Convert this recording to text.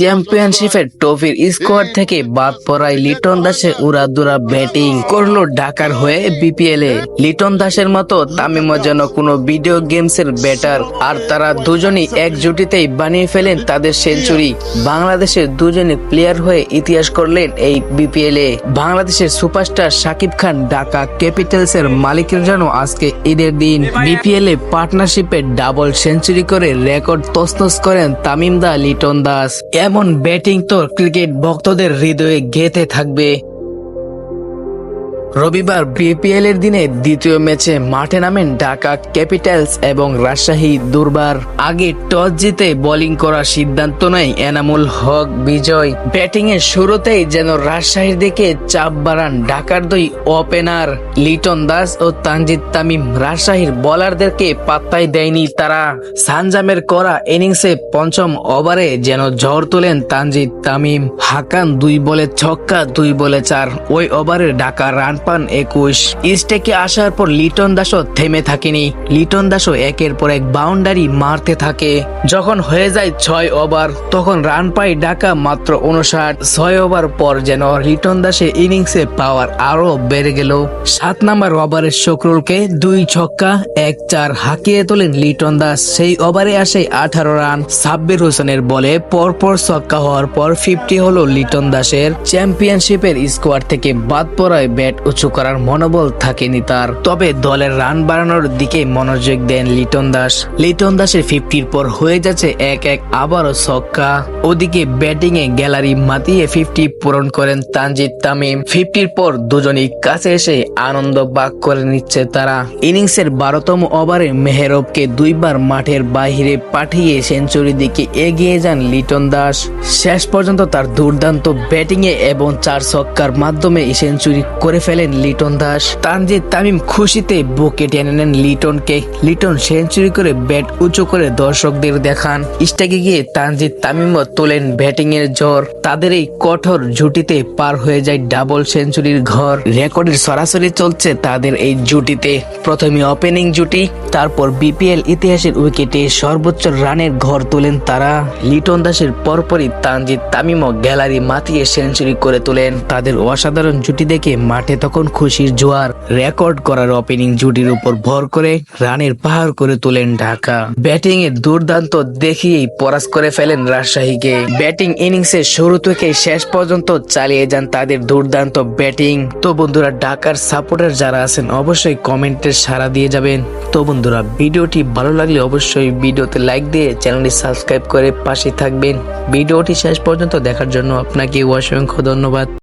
চ্যাম্পিয়নশিপের ট্রফির স্কোয়াড থেকে বাদ পড়ায় লিটন দাসের উড়াদুরা ব্যাটিং করল ঢাকার হয়ে বিপিএল এ। লিটন দাসের মতো তামিমও যেন কোনো ভিডিও গেমস এর ব্যাটার আর তারা দুজনই এক জুটিতেই বানিয়ে ফেলেন তাদের সেঞ্চুরি বাংলাদেশের দুজনে প্লেয়ার হয়ে ইতিহাস করলেন এই বিপিএল এ। বাংলাদেশের সুপারস্টার সাকিব খান ঢাকা ক্যাপিটালস এর মালিকের যেন আজকে ঈদের দিন বিপিএল এ পার্টনারশিপে ডাবল সেঞ্চুরি করে রেকর্ড তসনস করেন তামিম দা লিটন দাস। এমন ব্যাটিং তোর ক্রিকেট ভক্তদের হৃদয়ে গেঁথে থাকবে। রবিবার বিপিএল এর দিনে দ্বিতীয় ম্যাচে মাঠে নামেন ঢাকা ক্যাপিটালস এবং রাজশাহী দুর্বার। আগে টস জিতে বোলিং করার সিদ্ধান্ত নেয় এনামুল হক বিজয়। ব্যাটিং এর শুরুতেই যেন রাজশাহীর দিকে চাপ বাড়ান ঢাকার দুই ওপেনার। লিটন দাস ও তানজিদ তামিম রাজশাহীর বোলারদেরকে পাত্তাই দেয়নি তারা। সানজামের করা ইনিংসে পঞ্চম ওভারে যেন ঝড় তোলেন তানজিদ তামিম। হাকান দুই বলে ছক্কা, দুই বলে চার। ওই ওভারে ঢাকা রান পান একুশ। ইস্টেকে আসার পর লিটন দাসও থেমে থাকেনি। লিটন দাসও একের পর এক বাউন্ডারি মারতে থাকে। যখন হয়ে যায় ছয় ওভার, তখন রান পায় ডাকা মাত্র উনষাট ছয় ওভার পর যেন লিটন দাসের ইনিংসে পাওয়ার আরও বেড়ে গেল। সাত নাম্বার ওভারে শকরুলকে দুই ছক্কা, এক চার হাঁকিয়ে তোলেন লিটন দাস। সেই ওভারে আসে আঠারো রান। সাব্বির হোসেনের বলে পরপর ছক্কা হওয়ার পর ফিফটি হলো লিটন দাসের চ্যাম্পিয়নশিপের স্কোয়াড থেকে বাদ পড়ায় ব্যাট উঁচু করার মনোবল থাকেনি তার। তবে দলের রান বাড়ানোর দিকে মনোযোগ দেন লিটন দাস। লিটন দাসের ফিফটির পর হয়ে যাচ্ছে এক এক আবারও ছক্কা। ওদিকে ব্যাটিং এ গ্যালারি মাতিয়ে ফিফটি পূরণ করেন তানজিদ তামিম। ফিফটির পর দুজনই কাছে এসে আনন্দ বাগ করে নিচ্ছে তারা। ইনিংসের বারোতম ওভারে মেহেরবকে দুইবার মাঠের বাহিরে পাঠিয়ে সেঞ্চুরি দিকে এগিয়ে যান লিটন দাস। শেষ পর্যন্ত তার দুর্দান্ত ব্যাটিং এ এবং চার ছক্কার মাধ্যমে সেঞ্চুরি করে ফেলেন লিটন দাস। তানজিদ তামিম খুশিতে বুকে টেনে নেন লিটনকে। লিটন সেঞ্চুরি করে ব্যাট উঁচু করে দর্শকদের দেখান। স্টেকে গিয়ে তানজিদ তামিমও তোলেন ব্যাটিং এর জ্বর তাদের এই কঠোর জুটিতে পার হয়ে যায় ডাবল সেঞ্চুরির ঘর। রেকর্ডের সরাসরি চলছে তাদের এই জুটিতে। প্রথমে ওপেনিং জুটি, তারপর বিপিএল ইতিহাসের উইকেটে সর্বোচ্চ রানের ঘর তোলেন তারা। লিটন দাসের পরপরই তানজিদ তামিমও গ্যালারি মাতিয়ে সেঞ্চুরি করে তোলেন। তাদের অসাধারণ জুটি দেখে মাঠে তখন খুশির জোয়ার রেকর্ড করার ওপেনিং জুটির উপর ভর করে রানের পাহাড় করে তোলেন ঢাকা। ব্যাটিং এর দুর্দান্ত দেখিয়েই পরাজ করে ফেলেন রাজশাহীকে। ব্যাটিং ইনিংসের শুরু থেকে শেষ পর্যন্ত চালিয়ে যান তাদের দুর্দান্ত ব্যাটিং। তো বন্ধুরা, ঢাকার সাপোর্টার যারা আছেন, অবশ্যই কমেন্টে সাড়া দিয়ে যাবেন। তো বন্ধুরা, ভিডিওটি ভালো লাগলে অবশ্যই ভিডিওতে লাইক দিয়ে চ্যানেলটি সাবস্ক্রাইব করে পাশে থাকবেন। ভিডিওটি শেষ পর্যন্ত দেখার জন্য আপনাকে অসংখ্য ধন্যবাদ।